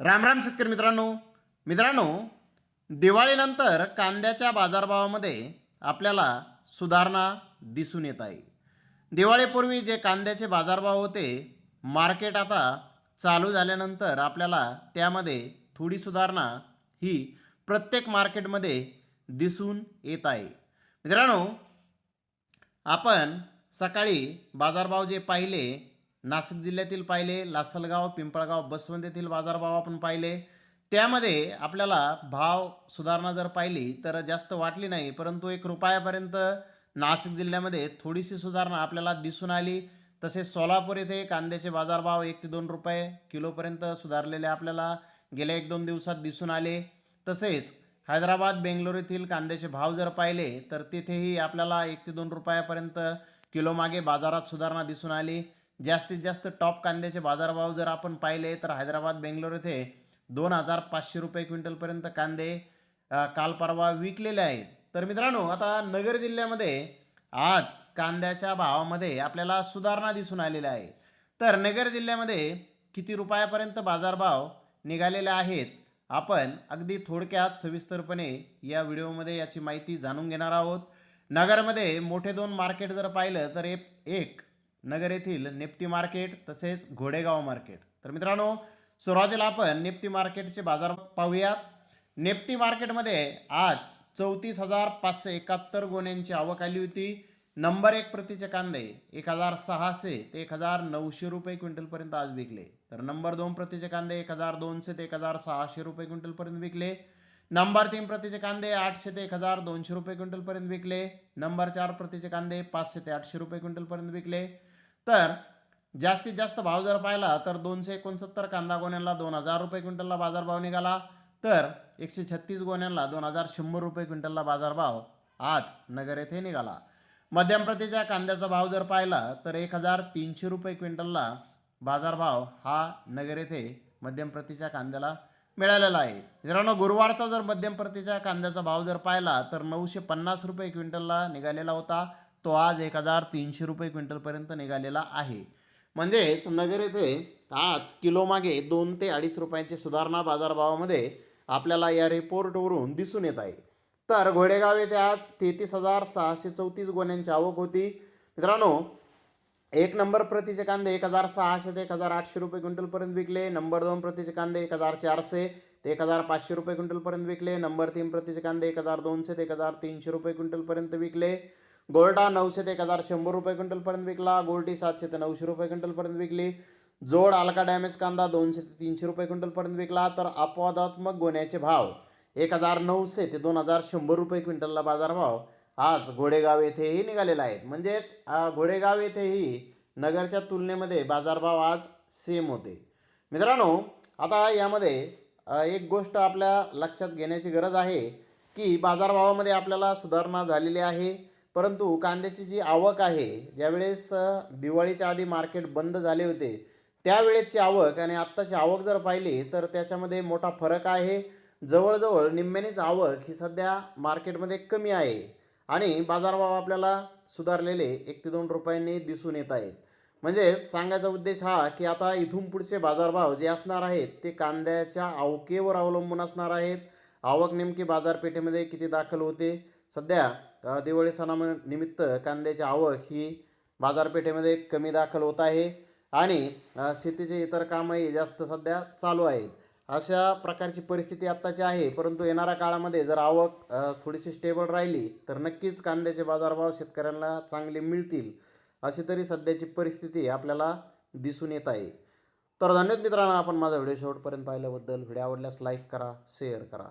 राम राम शेतकरी मित्रांनो. मित्रांनो दिवाळीनंतर कांद्याच्या बाजारभावामध्ये आपल्याला सुधारणा दिसून येत आहे. दिवाळीपूर्वी जे कांद्याचे बाजारभाव होते मार्केट आता चालू झाल्यानंतर आपल्याला त्यामध्ये थोडी सुधारणा ही प्रत्येक मार्केटमध्ये दिसून येत आहे. मित्रांनो आपण सकाळी बाजारभाव जे पाहिले नाशिक जिल्ह्यातील पाहिले लासलगाव पिंपळगाव बसवंत येथील बाजारभाव आपण पाहिले. त्यामध्ये आपल्याला भाव सुधारणा जर पाहिली तर जास्त वाटली नाही परंतु एक रुपयापर्यंत नाशिक जिल्ह्यामध्ये थोडीशी सुधारणा आपल्याला दिसून आली. तसेच सोलापूर येथे कांद्याचे बाजारभाव एक ते दोन रुपये किलोपर्यंत सुधारलेले आपल्याला गेल्या एक दोन दिवसात दिसून आले. तसेच हैदराबाद बेंगलोर येथील कांद्याचे भाव जर पाहिले तर तिथेही आपल्याला एक ते दोन रुपयापर्यंत किलोमागे बाजारात सुधारणा दिसून आली. जास्तीत जास्त टॉप कांद्याचे बाजारभाव जर आपण पाहिले तर हैदराबाद बेंगलोर येथे दोन हजार पाचशे रुपये क्विंटलपर्यंत कांदे काल परवा विकलेले आहेत. तर मित्रांनो आता नगर जिल्ह्यामध्ये आज कांद्याच्या भावामध्ये आपल्याला सुधारणा दिसून आलेल्या आहे. तर नगर जिल्ह्यामध्ये किती रुपयापर्यंत बाजारभाव निघालेले आहेत आपण अगदी थोडक्यात सविस्तरपणे या व्हिडिओमध्ये याची माहिती जाणून घेणार आहोत. नगरमध्ये मोठे दोन मार्केट जर पाहिलं तर एक नगर येथील निफ्टी मार्केट तसेच घोडेगाव मार्केट. तर मित्रांनो सुरुवातीला आपण निफ्टी मार्केटचे बाजार पाहूयात. निफ्टी मार्केटमध्ये आज चौतीस हजार पाचशे एकाहत्तर गोण्यांची आवक आली होती. नंबर एक प्रतीचे कांदे एक हजार सहाशे ते एक हजार नऊशे रुपये क्विंटलपर्यंत आज विकले. तर नंबर दोन प्रतीचे कांदे एक हजार दोनशे ते एक हजार सहाशे रुपये क्विंटलपर्यंत विकले. नंबर तीन प्रतीचे कांदे आठशे ते एक हजार दोनशे रुपये क्विंटलपर्यंत विकले. नंबर चार प्रतीचे कांदे पाचशे ते आठशे रुपये क्विंटलपर्यंत विकले. तर जास्तीत जास्त भाव जर पाहिला तर दोनशे एकोणसत्तर कांदा गोण्यांना दोन हजार रुपये क्विंटलला बाजारभाव निघाला. तर एकशे छत्तीस गोण्यांना दोन हजार शंभर रुपये क्विंटलला बाजारभाव आज नगर येथे निघाला. मध्यम प्रतीच्या कांद्याचा भाव जर पाहिला तर एक हजार तीनशे रुपये क्विंटलला बाजारभाव हा नगर येथे मध्यम प्रतीच्या कांद्याला मिळालेला आहे. मित्रांनो गुरुवारचा जर मध्यम प्रतीच्या कांद्याचा भाव जर पाहिला तर नऊशे पन्नास रुपये क्विंटलला निघालेला होता. तो आज एक हजार तीनशे रुपये क्विंटलपर्यंत निघालेला आहे. म्हणजेच नगर येथे आज किलोमागे दोन ते अडीच रुपयांची सुधारणा बाजारभावामध्ये आपल्याला या रिपोर्टवरून दिसून येत आहे. तर घोडेगाव येथे आज तेहतीस हजार सहाशे चौतीस गोण्यांची आवक होती. मित्रांनो एक नंबर प्रतीचे कांदे एक हजार सहाशे ते एक हजार आठशे रुपये क्विंटलपर्यंत विकले. नंबर दोन प्रतीचे कांदे एक हजार चारशे ते एक हजार पाचशे रुपये क्विंटलपर्यंत विकले. नंबर तीन प्रतीचे कांदे एक हजार दोनशे ते एक हजार तीनशे रुपये क्विंटलपर्यंत विकले. गोल्डा नऊशे ते एक हजार शंभर रुपये क्विंटलपर्यंत विकला गोल्डी सातशे ते नऊशे रुपये क्विंटलपर्यंत विकली. जोड अलका डॅमेज कांदा दोनशे ते तीनशे रुपये क्विंटलपर्यंत विकला. तर अपवादात्मक गोण्याचे भाव एक हजार नऊशे ते दोन हजार शंभर रुपये क्विंटलला बाजारभाव आज घोडेगाव येथेही निघालेला आहे. म्हणजेच घोडेगाव येथेही नगरच्या तुलनेमध्ये बाजारभाव आज सेम होते. मित्रांनो आता यामध्ये एक गोष्ट आपल्या लक्षात घेण्याची गरज आहे की बाजारभावामध्ये आपल्याला सुधारणा झालेली आहे. परंतु कांद्याची जी आवक आहे ज्यावेळेस दिवाळीच्या आधी मार्केट बंद झाले होते त्यावेळेसची आवक आणि आत्ताची आवक जर पाहिली तर त्याच्यामध्ये मोठा फरक आहे. जवळजवळ निम्म्यानेच आवक ही सध्या मार्केटमध्ये कमी आहे आणि बाजारभाव आपल्याला सुधारलेले एक ते दोन रुपयांनी दिसून येत आहेत. म्हणजेच सांगायचा उद्देश हा की आता इथून पुढचे बाजारभाव जे असणार आहेत ते कांद्याच्या आवकेवर अवलंबून असणार आहेत. आवक नेमकी बाजारपेठेमध्ये किती दाखल होते? सध्या दिवाळी सणानिमित्त कांद्याची आवक ही बाजारपेठेमध्ये कमी दाखल होत आहे आणि शेतीचे इतर कामही जास्त सध्या चालू आहेत. अशा प्रकारची परिस्थिती आत्ताची आहे परंतु येणाऱ्या काळामध्ये जर आवक थोडीशी स्टेबल राहिली तर नक्कीच कांद्याचे बाजारभाव शेतकऱ्यांना चांगले मिळतील अशी तरी सध्याची परिस्थिती आपल्याला दिसून येत आहे. तर धन्यवाद मित्रांनो आपण माझा व्हिडिओ शेवटपर्यंत पाहिल्याबद्दल. व्हिडिओ आवडल्यास लाईक करा शेअर करा.